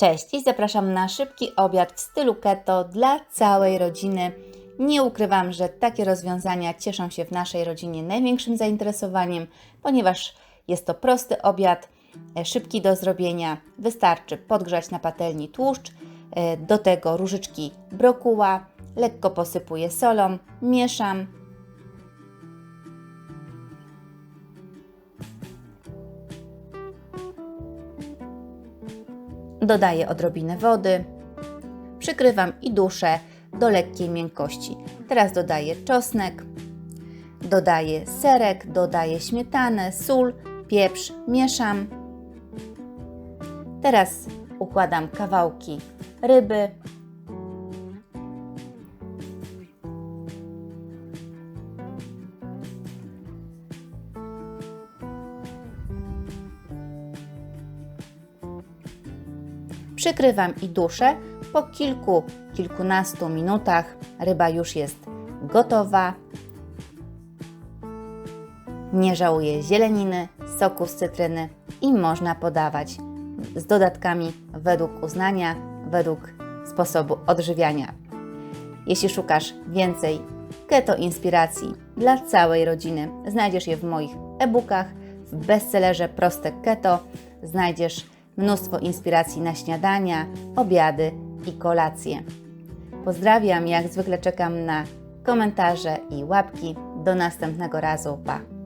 Cześć, dziś zapraszam na szybki obiad w stylu keto dla całej rodziny. Nie ukrywam, że takie rozwiązania cieszą się w naszej rodzinie największym zainteresowaniem, ponieważ jest to prosty obiad, e, szybki do zrobienia. Wystarczy podgrzać na patelni tłuszcz, e, do tego różyczki brokuła, lekko posypuję solą, mieszam, Dodaję odrobinę wody, przykrywam i duszę do lekkiej miękkości. Teraz dodaję czosnek, dodaję serek, dodaję śmietanę, sól, pieprz, mieszam. Teraz układam kawałki ryby. Przykrywam i duszę. Po kilku, kilkunastu minutach ryba już jest gotowa. Nie żałuję zieleniny, soku z cytryny i można podawać z dodatkami według uznania, według sposobu odżywiania. Jeśli szukasz więcej keto inspiracji dla całej rodziny, znajdziesz je w moich e-bookach, w bestsellerze Proste Keto. Znajdziesz mnóstwo inspiracji na śniadania, obiady i kolacje. Pozdrawiam, jak zwykle czekam na komentarze i łapki. Do następnego razu. Pa!